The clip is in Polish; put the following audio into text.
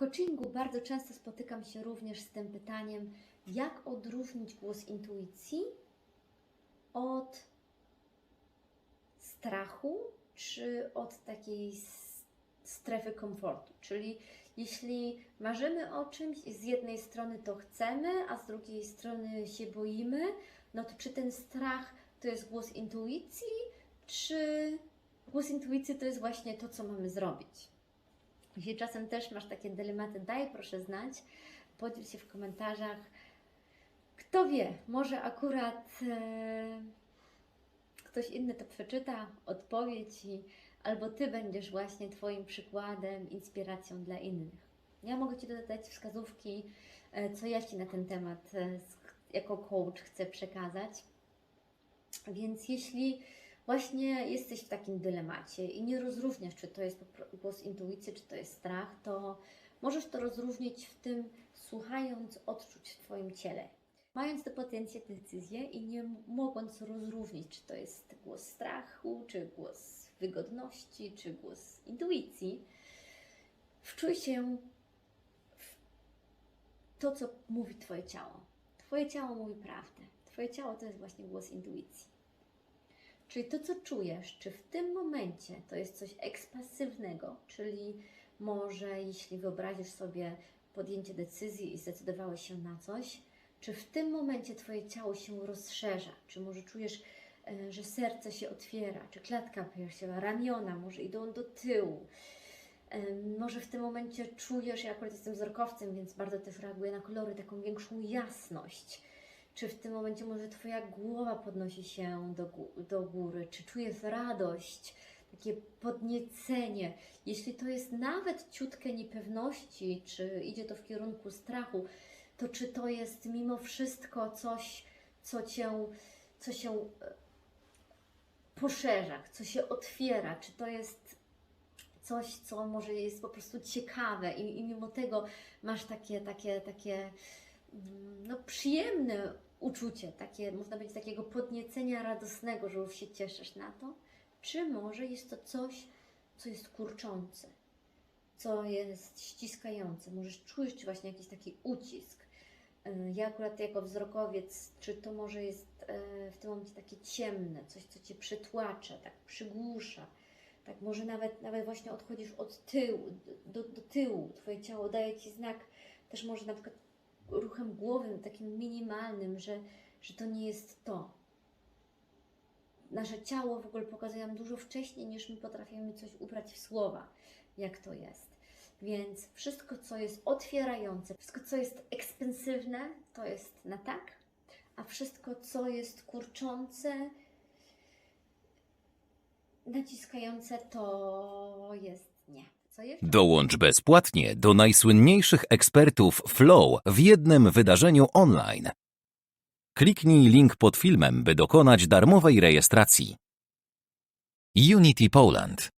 coachingu bardzo często spotykam się również z tym pytaniem, jak odróżnić głos intuicji od strachu czy od takiej strefy komfortu. Czyli jeśli marzymy o czymś i z jednej strony to chcemy, a z drugiej strony się boimy, no to czy ten strach to jest głos intuicji, czy głos intuicji to jest właśnie to, co mamy zrobić? Jeśli czasem też masz takie dylematy, daj proszę znać, podziel się w komentarzach. Kto wie, może akurat e, ktoś inny to przeczyta, odpowiedź i albo Ty będziesz właśnie Twoim przykładem, inspiracją dla innych. Ja mogę Ci dodać wskazówki, e, co ja Ci na ten temat e, jako coach chcę przekazać. Więc jeśli właśnie jesteś w takim dylemacie i nie rozróżniasz, czy to jest głos intuicji, czy to jest strach, to możesz to rozróżnić w tym, słuchając odczuć w Twoim ciele. Mając tę podjęcie decyzję i nie mogąc rozróżnić, czy to jest głos strachu, czy głos wygodności, czy głos intuicji, wczuj się w to, co mówi Twoje ciało. Twoje ciało mówi prawdę. Twoje ciało to jest właśnie głos intuicji. Czyli to, co czujesz, czy w tym momencie to jest coś ekspansywnego, czyli może jeśli wyobrazisz sobie podjęcie decyzji i zdecydowałeś się na coś, czy w tym momencie Twoje ciało się rozszerza, czy może czujesz, e, że serce się otwiera, czy klatka piersiowa, ramiona może idą do tyłu. Może w tym momencie czujesz, ja akurat jestem wzrokowcem, więc bardzo też reaguję na kolory, taką większą jasność. Czy w tym momencie może Twoja głowa podnosi się do, do góry? Czy czujesz radość, takie podniecenie? Jeśli to jest nawet ciutkę niepewności, czy idzie to w kierunku strachu, to czy to jest mimo wszystko coś, co Cię, co się e, poszerza, co się otwiera? Czy to jest coś, co może jest po prostu ciekawe i, i mimo tego masz takie, takie, takie no, przyjemne uczucie, takie, można powiedzieć, takiego podniecenia radosnego, że już się cieszysz na to, czy może jest to coś, co jest kurczące, co jest ściskające, możesz czujesz właśnie jakiś taki ucisk. Y, Ja akurat jako wzrokowiec, czy to może jest e, w tym momencie takie ciemne, coś, co Cię przytłacza, tak przygłusza, tak może nawet, nawet właśnie odchodzisz od tyłu, do, do tyłu, Twoje ciało daje Ci znak, też może na przykład ruchem głowy, takim minimalnym, że, że to nie jest to. Nasze ciało w ogóle pokazuje nam dużo wcześniej, niż my potrafimy coś ubrać w słowa, jak to jest. Więc wszystko, co jest otwierające, wszystko, co jest ekspensywne, to jest na tak, a wszystko, co jest kurczące, naciskające, to jest nie. Dołącz bezpłatnie do najsłynniejszych ekspertów Flow w jednym wydarzeniu online. Kliknij link pod filmem, by dokonać darmowej rejestracji. Unity Poland